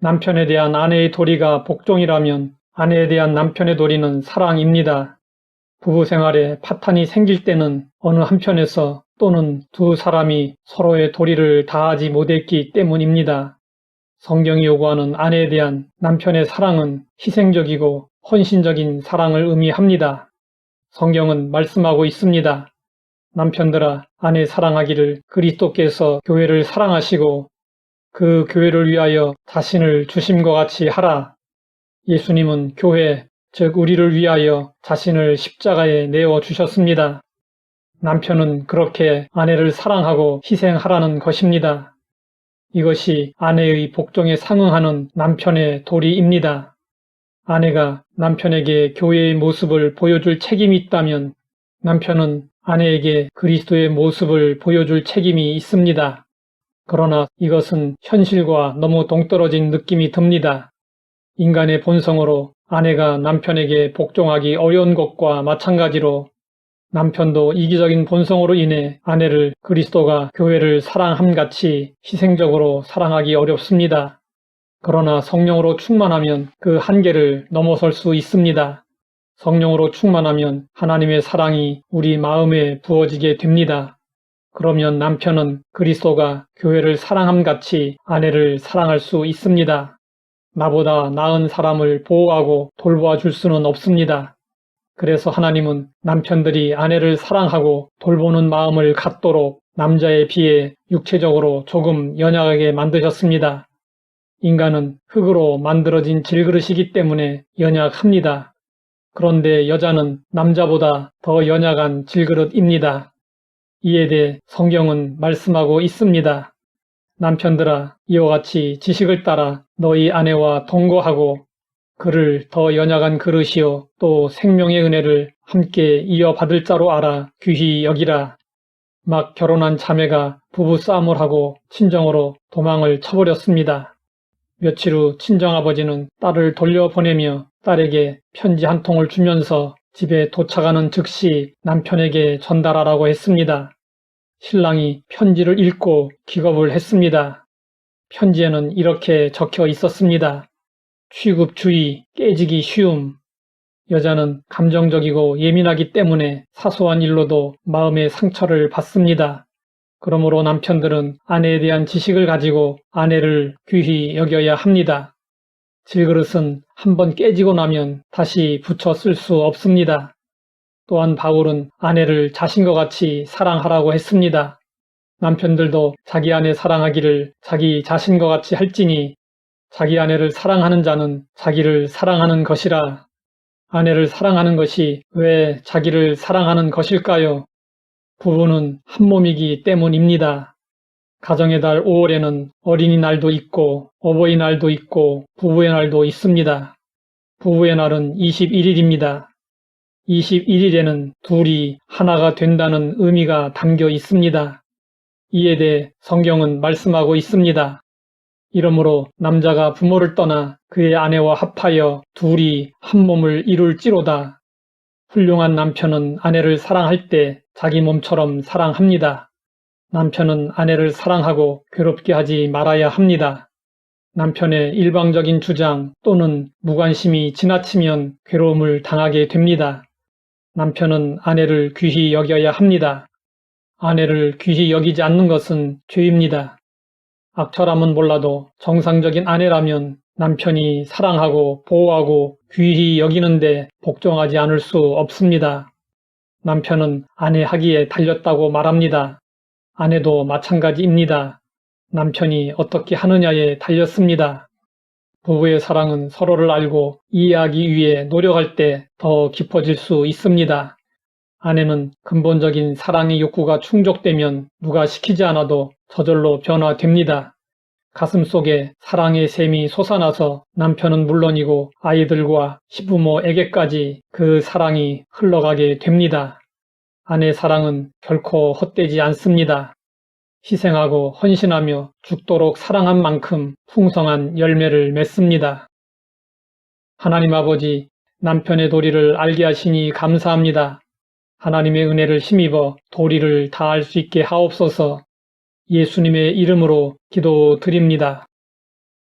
남편에 대한 아내의 도리가 복종이라면 아내에 대한 남편의 도리는 사랑입니다. 부부 생활에 파탄이 생길 때는 어느 한편에서 또는 두 사람이 서로의 도리를 다하지 못했기 때문입니다. 성경이 요구하는 아내에 대한 남편의 사랑은 희생적이고 헌신적인 사랑을 의미합니다. 성경은 말씀하고 있습니다. 남편들아 아내 사랑하기를 그리스도께서 교회를 사랑하시고 그 교회를 위하여 자신을 주심과 같이 하라. 예수님은 교회, 즉 우리를 위하여 자신을 십자가에 내어 주셨습니다. 남편은 그렇게 아내를 사랑하고 희생하라는 것입니다. 이것이 아내의 복종에 상응하는 남편의 도리입니다. 아내가 남편에게 교회의 모습을 보여줄 책임이 있다면 남편은 아내에게 그리스도의 모습을 보여줄 책임이 있습니다. 그러나 이것은 현실과 너무 동떨어진 느낌이 듭니다. 인간의 본성으로 아내가 남편에게 복종하기 어려운 것과 마찬가지로 남편도 이기적인 본성으로 인해 아내를 그리스도가 교회를 사랑함 같이 희생적으로 사랑하기 어렵습니다. 그러나 성령으로 충만하면 그 한계를 넘어설 수 있습니다. 성령으로 충만하면 하나님의 사랑이 우리 마음에 부어지게 됩니다. 그러면 남편은 그리스도가 교회를 사랑함 같이 아내를 사랑할 수 있습니다. 나보다 나은 사람을 보호하고 돌보아 줄 수는 없습니다. 그래서 하나님은 남편들이 아내를 사랑하고 돌보는 마음을 갖도록 남자에 비해 육체적으로 조금 연약하게 만드셨습니다. 인간은 흙으로 만들어진 질그릇이기 때문에 연약합니다. 그런데 여자는 남자보다 더 연약한 질그릇입니다. 이에 대해 성경은 말씀하고 있습니다. 남편들아 이와 같이 지식을 따라 너희 아내와 동거하고 그를 더 연약한 그릇이요 또 생명의 은혜를 함께 이어받을 자로 알아 귀히 여기라. 막 결혼한 자매가 부부 싸움을 하고 친정으로 도망을 쳐버렸습니다. 며칠 후 친정아버지는 딸을 돌려보내며 딸에게 편지 한 통을 주면서 집에 도착하는 즉시 남편에게 전달하라고 했습니다. 신랑이 편지를 읽고 기겁을 했습니다. 편지에는 이렇게 적혀 있었습니다. 취급 주의, 깨지기 쉬움. 여자는 감정적이고 예민하기 때문에 사소한 일로도 마음의 상처를 받습니다. 그러므로 남편들은 아내에 대한 지식을 가지고 아내를 귀히 여겨야 합니다. 질그릇은 한번 깨지고 나면 다시 붙여 쓸 수 없습니다. 또한 바울은 아내를 자신과 같이 사랑하라고 했습니다. 남편들도 자기 아내 사랑하기를 자기 자신과 같이 할지니 자기 아내를 사랑하는 자는 자기를 사랑하는 것이라. 아내를 사랑하는 것이 왜 자기를 사랑하는 것일까요? 부부는 한 몸이기 때문입니다. 가정의 달 5월에는 어린이날도 있고 어버이날도 있고 부부의 날도 있습니다. 부부의 날은 21일입니다. 21일에는 둘이 하나가 된다는 의미가 담겨 있습니다. 이에 대해 성경은 말씀하고 있습니다. 이러므로 남자가 부모를 떠나 그의 아내와 합하여 둘이 한 몸을 이룰지로다. 훌륭한 남편은 아내를 사랑할 때 자기 몸처럼 사랑합니다. 남편은 아내를 사랑하고 괴롭게 하지 말아야 합니다. 남편의 일방적인 주장 또는 무관심이 지나치면 괴로움을 당하게 됩니다. 남편은 아내를 귀히 여겨야 합니다. 아내를 귀히 여기지 않는 것은 죄입니다. 악처람은 몰라도 정상적인 아내라면 남편이 사랑하고 보호하고 귀히 여기는데 복종하지 않을 수 없습니다. 남편은 아내 하기에 달렸다고 말합니다. 아내도 마찬가지입니다. 남편이 어떻게 하느냐에 달렸습니다. 부부의 사랑은 서로를 알고 이해하기 위해 노력할 때 더 깊어질 수 있습니다. 아내는 근본적인 사랑의 욕구가 충족되면 누가 시키지 않아도 저절로 변화됩니다. 가슴 속에 사랑의 샘이 솟아나서 남편은 물론이고 아이들과 시부모에게까지 그 사랑이 흘러가게 됩니다. 아내 사랑은 결코 헛되지 않습니다. 희생하고 헌신하며 죽도록 사랑한 만큼 풍성한 열매를 맺습니다. 하나님 아버지, 남편의 도리를 알게 하시니 감사합니다. 하나님의 은혜를 힘입어 도리를 다할 수 있게 하옵소서 예수님의 이름으로 기도드립니다.